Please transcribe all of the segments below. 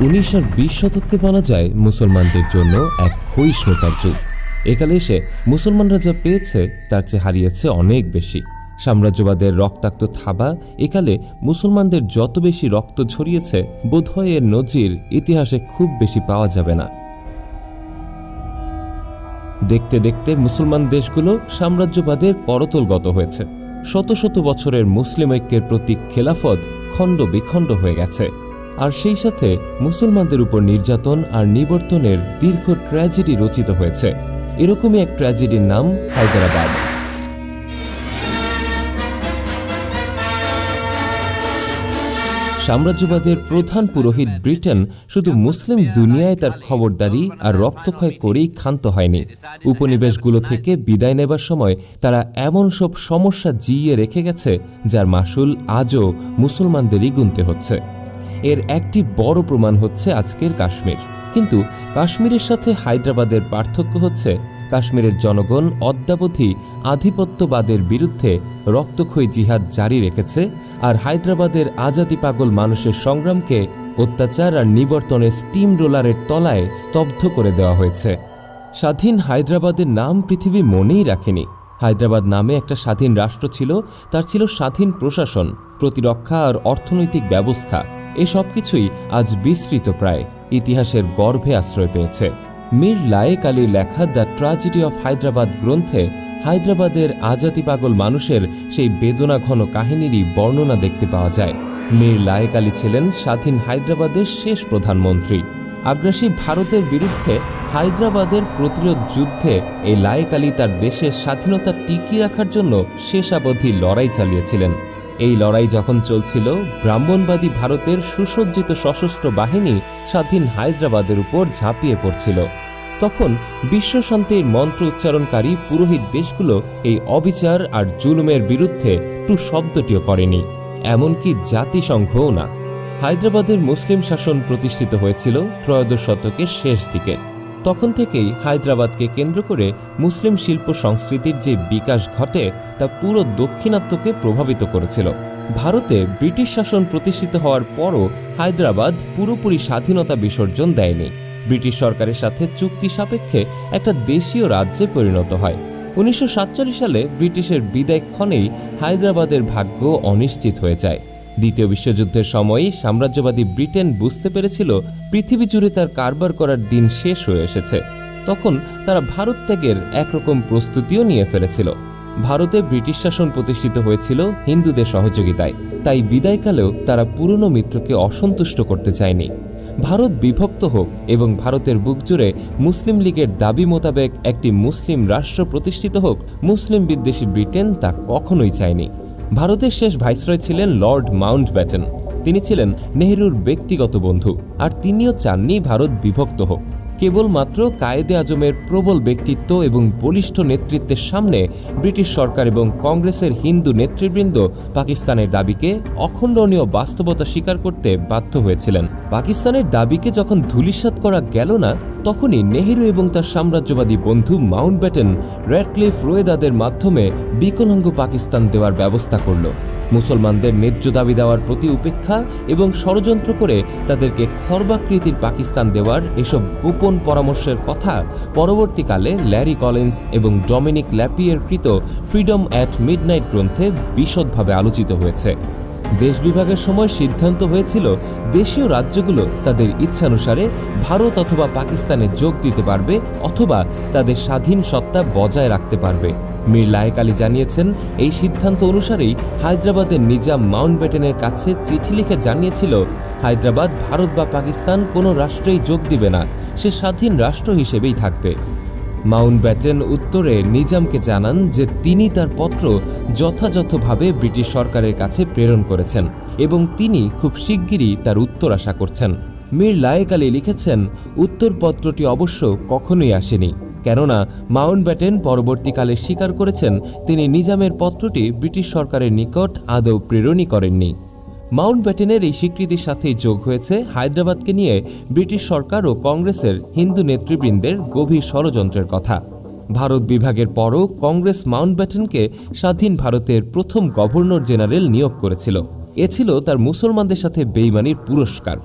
উনিশ আর বিশ শতককে বলা যায় মুসলমানদের জন্য এক ক্ষয়িষ্ণুতার যুগ। একালে এসে মুসলমানরা যা পেয়েছে, তার চেয়ে হারিয়েছে অনেক বেশি। সাম্রাজ্যবাদের রক্তাক্ত থাবা একালে মুসলমানদের যত বেশি রক্ত ঝরিয়েছে, বোধহয় এর নজির ইতিহাসে খুব বেশি পাওয়া যাবে না। দেখতে দেখতে মুসলমান দেশগুলো সাম্রাজ্যবাদের করতলগত হয়েছে। শত শত বছরের মুসলিম ঐক্যের প্রতীক খেলাফত খণ্ড বিখণ্ড হয়ে গেছে। আর সেই সাথে মুসলমানদের উপর নির্যাতন আর নিবর্তনের দীর্ঘ ট্র্যাজেডি রচিত হয়েছে। এরকমই এক ট্র্যাজেডির নাম হায়দ্রাবাদ। সাম্রাজ্যবাদের প্রধান পুরোহিত ব্রিটেন শুধু মুসলিম দুনিয়ায় তার খবরদারি আর রক্তক্ষয় করেই ক্ষান্ত হয়নি। উপনিবেশগুলো থেকে বিদায় নেবার সময় তারা এমন সব সমস্যা জিইয়ে রেখে গেছে, যার মাসুল আজও মুসলমানদেরই গুনতে হচ্ছে। এর একটি বড় প্রমাণ হচ্ছে আজকের কাশ্মীর। কিন্তু কাশ্মীরের সাথে হায়দ্রাবাদের পার্থক্য হচ্ছে কাশ্মীরের জনগণ অদ্যাবধি আধিপত্যবাদের বিরুদ্ধে রক্তক্ষয়ী জিহাদ জারি রেখেছে আর হায়দ্রাবাদের আজাদি পাগল মানুষের সংগ্রামকে অত্যাচার আর নিবর্তনের স্টিম রোলারের তলায় স্তব্ধ করে দেওয়া হয়েছে। স্বাধীন হায়দ্রাবাদের নাম পৃথিবী মনেই রাখেনি। হায়দ্রাবাদ নামে একটা স্বাধীন রাষ্ট্র ছিল, তার ছিল স্বাধীন প্রশাসন, প্রতিরক্ষা আর অর্থনৈতিক ব্যবস্থা। এসব কিছুই আজ বিস্তৃত প্রায়। ইতিহাসের গর্ভে আশ্রয় পেয়েছে। মীর লায়েক আলীর লেখা দ্য ট্রাজেডি অফ হায়দ্রাবাদ গ্রন্থে হায়দ্রাবাদের আজাতি পাগল মানুষের সেই বেদনা ঘন কাহিনীরই বর্ণনা দেখতে পাওয়া যায়। মীর লায়েক আলী ছিলেন স্বাধীন হায়দ্রাবাদের শেষ প্রধানমন্ত্রী। আগ্রাসী ভারতের বিরুদ্ধে হায়দ্রাবাদের প্রতিরোধ যুদ্ধে এই লায়েক আলী তার দেশের স্বাধীনতা টিকিয়ে রাখার জন্য শেষাবধি লড়াই চালিয়েছিলেন। এই লড়াই যখন চলছিল, ব্রাহ্মণবাদী ভারতের সুসজ্জিত সশস্ত্র বাহিনী স্বাধীন হায়দ্রাবাদের উপর ঝাঁপিয়ে পড়ছিল। তখন বিশ্বশান্তির মন্ত্র উচ্চারণকারী পুরোহিত দেশগুলো এই অবিচার আর জুলুমের বিরুদ্ধে টু শব্দটিও করেনি, এমনকি জাতিসংঘও না। হায়দ্রাবাদের মুসলিম শাসন প্রতিষ্ঠিত হয়েছিল ত্রয়োদশ শতকের শেষ দিকে। তখন থেকেই হায়দ্রাবাদকে কেন্দ্র করে মুসলিম শিল্প সংস্কৃতির যে বিকাশ ঘটে, তা পুরো দক্ষিণাত্যকে প্রভাবিত করেছিল। ভারতে ব্রিটিশ শাসন প্রতিষ্ঠিত হওয়ার পরও হায়দ্রাবাদ পুরোপুরি স্বাধীনতা বিসর্জন দেয়নি। ব্রিটিশ সরকারের সাথে চুক্তি সাপেক্ষে একটা দেশীয় রাজ্যে পরিণত হয়। উনিশশো সাতচল্লিশ সালে ব্রিটিশের বিদায় ক্ষণেই হায়দ্রাবাদের ভাগ্য অনিশ্চিত হয়ে যায়। দ্বিতীয় বিশ্বযুদ্ধের সময়ই সাম্রাজ্যবাদী ব্রিটেন বুঝতে পেরেছিল পৃথিবী জুড়ে তার কারবার করার দিন শেষ হয়ে এসেছে। তখন তারা ভারত ত্যাগের একরকম প্রস্তুতিও নিয়ে ফেলেছিল। ভারতে ব্রিটিশ শাসন প্রতিষ্ঠিত হয়েছিল হিন্দুদের সহযোগিতায়। তাই বিদায়কালেও তারা পুরনো মিত্রকে অসন্তুষ্ট করতে চায়নি। ভারত বিভক্ত হোক এবং ভারতের বুক জুড়ে মুসলিম লীগের দাবি মোতাবেক একটি মুসলিম রাষ্ট্র প্রতিষ্ঠিত হোক, মুসলিম বিদ্বেষী ব্রিটেন তা কখনোই চায়নি। ভারতের শেষ ভাইসরয় ছিলেন লর্ড মাউন্ট ব্যাটেন তিনি ছিলেন নেহরুর ব্যক্তিগত বন্ধু, আর তিনিও চাননি ভারত বিভক্ত হোক। কেবলমাত্র কায়েদে আজমের প্রবল ব্যক্তিত্ব এবং বলিষ্ঠ নেতৃত্বের সামনে ব্রিটিশ সরকার এবং কংগ্রেসের হিন্দু নেতৃবৃন্দ পাকিস্তানের দাবিকে অখণ্ডনীয় বাস্তবতা স্বীকার করতে বাধ্য হয়েছিলেন। পাকিস্তানের দাবিকে যখন ধূলিসাৎ করা গেল না, তখনই নেহেরু এবং তার সাম্রাজ্যবাদী বন্ধু মাউন্ট ব্যাটেন রেডক্লিফ রোয়েদাদের মাধ্যমে বিকলাঙ্গ পাকিস্তান দেওয়ার ব্যবস্থা করল। মুসলমানদের ন্যায্য দাবি দেওয়ার প্রতি উপেক্ষা এবং ষড়যন্ত্র করে তাদেরকে খর্বাকৃতির পাকিস্তান দেওয়ার এসব গোপন পরামর্শের কথা পরবর্তীকালে ল্যারি কলেন্স এবং ডমিনিক ল্যাপিয়ের কৃত ফ্রিডম অ্যাট মিডনাইট গ্রন্থে বিশদভাবে আলোচিত হয়েছে। দেশ বিভাগের সময় সিদ্ধান্ত হয়েছিল দেশীয় রাজ্যগুলো তাদের ইচ্ছানুসারে ভারত অথবা পাকিস্তানে যোগ দিতে পারবে অথবা তাদের স্বাধীন সত্তা বজায় রাখতে পারবে। মীর লায়েক আলী জানিয়েছেন, এই সিদ্ধান্ত অনুসারেই হায়দ্রাবাদের নিজাম মাউন্টব্যাটেনের কাছে চিঠি লিখে জানিয়েছিল, হায়দ্রাবাদ, ভারত বা পাকিস্তান কোনো রাষ্ট্রেই যোগ দিবে না, সে স্বাধীন রাষ্ট্র হিসেবেই থাকবে। মাউন্ট ব্যাটেন উত্তরে নিজামকে জানান যে তিনি তার পত্র যথাযথভাবে ব্রিটিশ সরকারের কাছে প্রেরণ করেছেন এবং তিনি খুব শিগগিরই তার উত্তর আশা করছেন। মীর লায়েক আলী লিখেছেন উত্তরপত্রটি অবশ্য কখনোই আসেনি। কেননা মাউন্ট ব্যাটেন পরবর্তীকালে স্বীকার করেছেন, তিনি নিজামের পত্রটি ব্রিটিশ সরকারের নিকট আদৌ প্রেরণই করেননি। মাউন্ট ব্যাটেনের এই স্বীকৃতির সাথেই যোগ হয়েছে হায়দ্রাবাদকে নিয়ে ব্রিটিশ সরকার ও কংগ্রেসের হিন্দু নেতৃবৃন্দের গভীর ষড়যন্ত্রের কথা। ভারত বিভাগের পরও কংগ্রেস মাউন্ট ব্যাটেনকে স্বাধীন ভারতের প্রথম গভর্নর জেনারেল নিয়োগ করেছিল। এ ছিল তার মুসলমানদের সাথে বেইমানির পুরস্কার।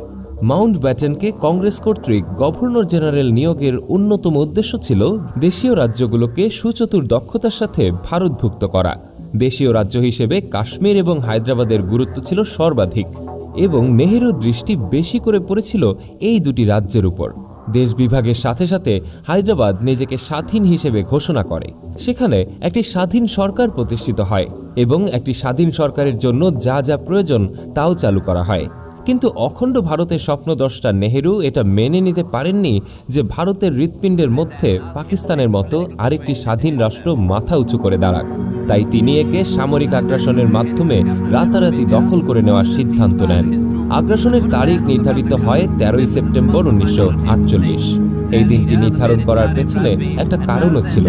মাউন্ট ব্যাটেনকে কংগ্রেস কর্তৃক গভর্নর জেনারেল নিয়োগের অন্যতম উদ্দেশ্য ছিল দেশীয় রাজ্যগুলোকে সুচতুর দক্ষতার সাথে ভারতভুক্ত করা। দেশীয় রাজ্য হিসেবে কাশ্মীর এবং হায়দ্রাবাদের গুরুত্ব ছিল সর্বাধিক এবং নেহেরুর দৃষ্টি বেশি করে পড়েছিল এই দুটি রাজ্যের উপর। দেশ বিভাগের সাথে সাথে হায়দ্রাবাদ নিজেকে স্বাধীন হিসেবে ঘোষণা করে। সেখানে একটি স্বাধীন সরকার প্রতিষ্ঠিত হয় এবং একটি স্বাধীন সরকারের জন্য যা যা প্রয়োজন তাও চালু করা হয়। কিন্তু অখণ্ড ভারতের স্বপ্নদ্রষ্টা নেহেরু এটা মেনে নিতে পারেননি যে ভারতের হৃৎপিণ্ডের মধ্যে পাকিস্তানের মতো আরেকটি স্বাধীন রাষ্ট্র মাথা উঁচু করে দাঁড়াক। তাই তিনি একে সামরিক আগ্রাসনের মাধ্যমে রাতারাতি দখল করে নেওয়ার সিদ্ধান্ত নেন। আগ্রাসনের তারিখ নির্ধারিত হয় তেরোই সেপ্টেম্বর উনিশশো আটচল্লিশ। এই দিনটি নির্ধারণ করার পেছনে একটা কারণও ছিল।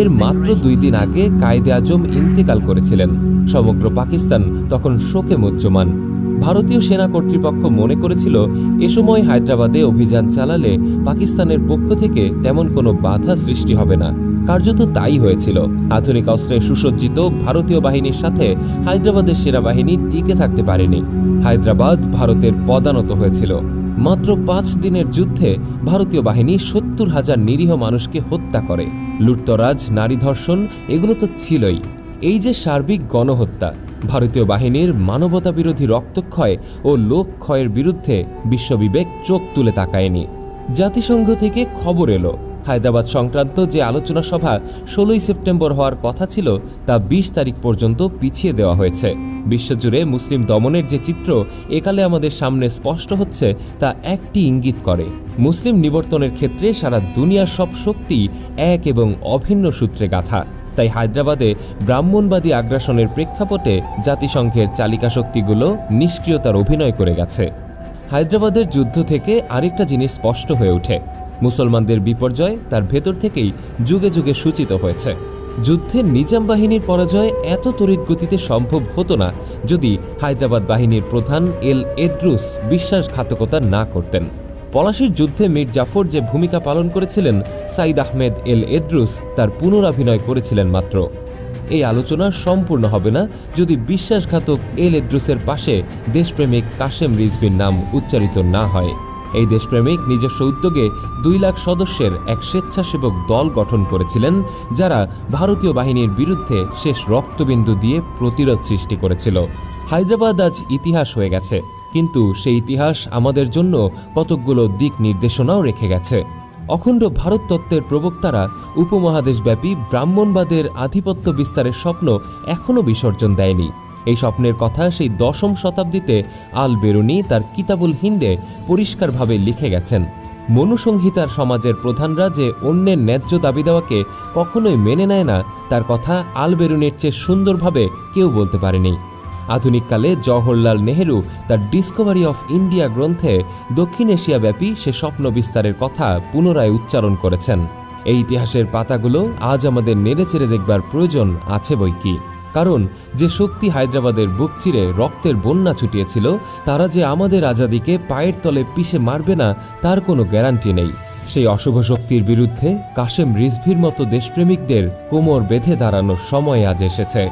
এর মাত্র দুই দিন আগে কায়েদে আজম ইন্তেকাল করেছিলেন। সমগ্র পাকিস্তান তখন শোকে মুহ্যমান ভারতীয় সেনা কর্তৃপক্ষ মনে করেছিল, এ সময় হায়দ্রাবাদে অভিযান চালালে পাকিস্তানের পক্ষ থেকে তেমন কোনো বাধা সৃষ্টি হবে না। কার্যত তাই হয়েছিল। আধুনিক অস্ত্রে সুসজ্জিত ভারতীয় বাহিনীর সাথে হায়দ্রাবাদের সেনাবাহিনী টিকে থাকতে পারেনি। হায়দ্রাবাদ ভারতের পদানত হয়েছিল। মাত্র পাঁচ দিনের যুদ্ধে ভারতীয় বাহিনী সত্তর হাজার নিরীহ মানুষকে হত্যা করে। লুটতরাজ, নারী ধর্ষণ, এগুলো তো ছিলই। এই যে সার্বিক গণহত্যা ভারতীয় বাহিনীর মানবতা বিরোধী রক্তক্ষয় ও লোকক্ষয়ের বিরুদ্ধে বিশ্ববিবেক চোখ তুলে তাকায়নি। জাতিসংঘ থেকে খবর এলো, হায়দ্রাবাদ সংক্রান্ত যে আলোচনা সভা ষোলোই সেপ্টেম্বর হওয়ার কথা ছিল তা বিশ তারিখ পর্যন্ত পিছিয়ে দেওয়া হয়েছে। বিশ্বজুড়ে মুসলিম দমনের যে চিত্র একালে আমাদের সামনে স্পষ্ট হচ্ছে তা একটি ইঙ্গিত করে। মুসলিম নিবর্তনের ক্ষেত্রে সারা দুনিয়ার সব শক্তি এক এবং অভিন্ন সূত্রে গাথা। তাই হায়দ্রাবাদে ব্রাহ্মণবাদী আগ্রাসনের প্রেক্ষাপটে জাতিসংঘের চালিকা শক্তিগুলো নিষ্ক্রিয়তার অভিনয় করে গেছে। হায়দ্রাবাদের যুদ্ধ থেকে আরেকটা জিনিস স্পষ্ট হয়ে ওঠে। মুসলমানদের বিপর্যয় তার ভেতর থেকেই যুগে যুগে সূচিত হয়েছে। যুদ্ধে নিজাম বাহিনীর পরাজয় এত তড়িৎ গতিতে সম্ভব হতো না যদি হায়দ্রাবাদ বাহিনীর প্রধান এল এদ্রুস বিশ্বাসঘাতকতা না করতেন। পলাশির যুদ্ধে মীর জাফর যে ভূমিকা পালন করেছিলেন, সাইদ আহমেদ এল এদ্রুস তার পুনরাভিনয় করেছিলেন মাত্র। এই আলোচনা সম্পূর্ণ হবে না যদি বিশ্বাসঘাতক এল এদ্রুসের পাশে দেশপ্রেমিক কাশেম রিজভির নাম উচ্চারিত না হয়। এই দেশপ্রেমিক নিজস্ব উদ্যোগে দুই লাখ সদস্যের এক স্বেচ্ছাসেবক দল গঠন করেছিলেন, যারা ভারতীয় বাহিনীর বিরুদ্ধে শেষ রক্তবিন্দু দিয়ে প্রতিরোধ সৃষ্টি করেছিল। হায়দ্রাবাদ আজ ইতিহাস হয়ে গেছে। কিন্তু সেই ইতিহাস আমাদের জন্য কতকগুলো দিক নির্দেশনাও রেখে গেছে। অখণ্ড ভারত তত্ত্বের প্রবক্তারা উপমহাদেশব্যাপী ব্রাহ্মণবাদের আধিপত্য বিস্তারের স্বপ্ন এখনও বিসর্জন দেয়নি। এই স্বপ্নের কথা সেই দশম শতাব্দীতে আল বেরুনি তার কিতাবুল হিন্দে পরিষ্কারভাবে লিখে গেছেন। মনুসংহিতার সমাজের প্রধানরা যে অন্যের ন্যায্য দাবি দেওয়াকে কখনোই মেনে নেয় না, তার কথা আল বেরুনির চেয়ে সুন্দরভাবে কেউ বলতে পারেনি। আধুনিককালে জওহরলাল নেহেরু তার ডিসকভারি অফ ইন্ডিয়া গ্রন্থে দক্ষিণ এশিয়াব্যাপী সে স্বপ্ন বিস্তারের কথা পুনরায় উচ্চারণ করেছেন। এই ইতিহাসের পাতাগুলো আজ আমাদের নেড়েচেড়ে দেখবার প্রয়োজন আছে বই কি? কারণ যে শক্তি হায়দ্রাবাদের বুক চিরে রক্তের বন্যা ছুটিয়েছিল, তারা যে আমাদের আজাদিকে পায়ের তলে পিষে মারবে না, তার কোনো গ্যারান্টি নেই। সেই অশুভ শক্তির বিরুদ্ধে কাশেম রিজভির মতো দেশপ্রেমিকদের কোমর বেঁধে দাঁড়ানোর সময় আজ এসেছে।